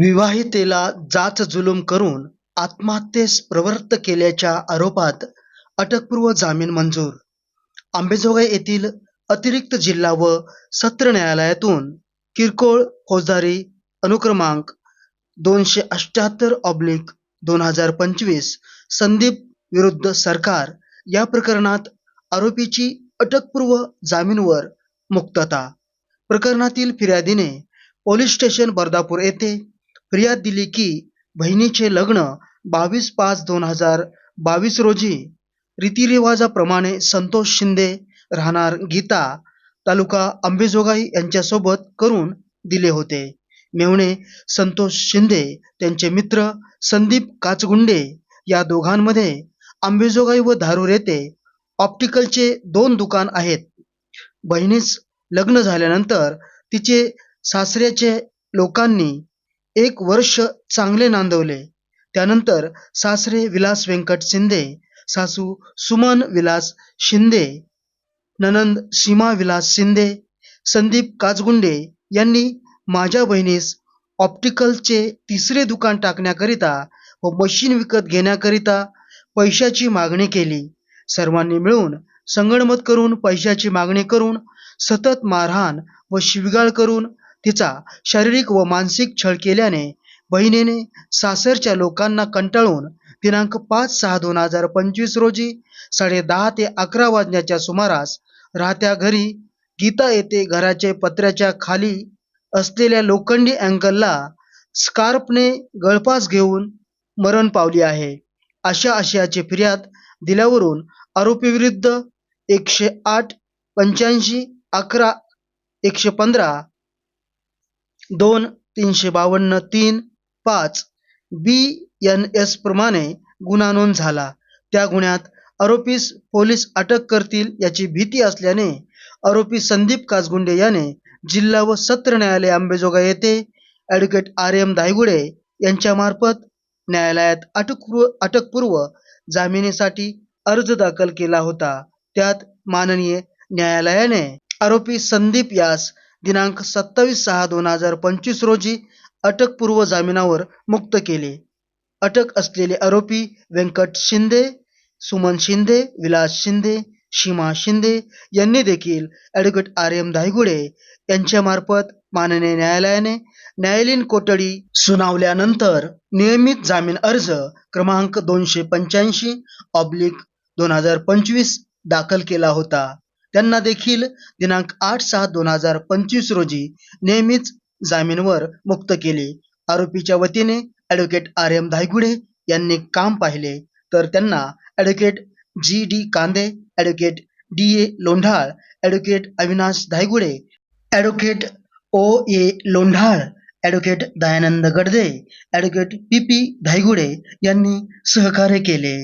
विवाहितेला जाच जुलूम करून आत्महत्येस प्रवृत्त केल्याच्या आरोपात अटकपूर्व जामीन मंजूर. आंबेजोगाई येथील अतिरिक्त जिल्हा व सत्र न्यायालयातून किरकोळ फौजदारी अनुक्रमांक दोनशे अठ्याहत्तर ऑब्लिक दोन हजार पंचवीस संदीप विरुद्ध सरकार या प्रकरणात आरोपीची अटकपूर्व जामीनवर मुक्तता. प्रकरणातील फिर्यादीने पोलीस स्टेशन बर्दापूर येथे फिर्याद दिली की बहिणीचे लग्न बावीस पाच दोन हजार बावीस रोजी रीतिरिवाजाप्रमाणे संतोष शिंदे राहणार गीता तालुका अंबेजोगाई यांच्यासोबत करून दिले होते. मेवणे संतोष शिंदे त्यांचे मित्र संदीप काचगुंडे या दोघांमध्ये अंबेजोगाई व धारूर येथे ऑप्टिकलचे दोन दुकान आहेत. बहिणीस लग्न झाल्यानंतर तिचे सासऱ्याचे लोकांनी एक वर्ष चांगले नांदवले. त्यानंतर सासरे विलास व्यंकट शिंदे सासू सुमन विलास शिंदे ननंद सीमा विलास शिंदे संदीप काचगुंडे यांनी माझ्या बहिणीस ऑप्टिकलचे तिसरे दुकान टाकण्याकरिता व मशीन विकत घेण्याकरिता पैशाची मागणी केली. सर्वांनी मिळून संगणमत करून पैशाची मागणी करून सतत मारहाण व शिवीगाळ करून तिचा शारीरिक व मानसिक छळ केल्याने बहिणीने सासरच्या लोकांना कंटाळून दिनांक पाच सहा दोन हजार पंचवीस रोजी साडे दहा ते अकरा वाजण्याच्या सुमारास राहत्या घरी गीता येथे घराचे पत्र्याच्या खाली असलेल्या लोखंडी अँगलला स्कार्पने गळफास घेऊन मरण पावली आहे. अशा आशयाची फिर्याद दिल्यावरून आरोपीविरुद्ध एकशे आठ पंच्याऐंशी अकरा एकशे पंधरा दोन तीनशे बावन्न तीन पाच. बी एन एस प्रमाणे गुन्हा नोंद झाला. त्या गुन्ह्यात आरोपीस पोलीस अटक करतील याची भीती असल्याने आरोपी संदीप काजगुंडे याने जिल्हा व सत्र न्यायालय अंबेजोगाई येथे ॲडव्होकेट आर एम दायगुडे यांच्यामार्फत न्यायालयात अटकपूर्व अटकपूर्व जामिनीसाठी अर्ज दाखल केला होता. त्यात माननीय न्यायालयाने आरोपी संदीप यास दिनांक सत्तावीस सहा दोन हजार पंचवीस रोजी अटकपूर्व जामिनावर मुक्त केले. अटक असलेले आरोपी व्यंकट शिंदे सुमन शिंदे विलास शिंदे सीमा शिंदे यांनी देखील ॲडव्होकेट आर एम धायगुडे यांच्यामार्फत माननीय न्यायालयाने न्यायालयीन कोठडी सुनावल्यानंतर नियमित जामीन अर्ज क्रमांक दोनशे पंच्याऐंशी ऑब्लिक दोन हजार पंचवीस दाखल केला होता. त्यांना देखील दिनांक आठ सहा दोन हजार पंचवीस रोजी नेहमीच जामीनवर मुक्त केले. आरोपीच्या वतीने ॲडव्होकेट आर एम धायगुडे यांनी काम पाहिले. तर त्यांना advocate G D Kande advocate D A Londhal advocate Avinash Dhaygude advocate O A Londhal advocate Dayanand Gadde advocate P P Dhaygude यांनी सहकार्य केले.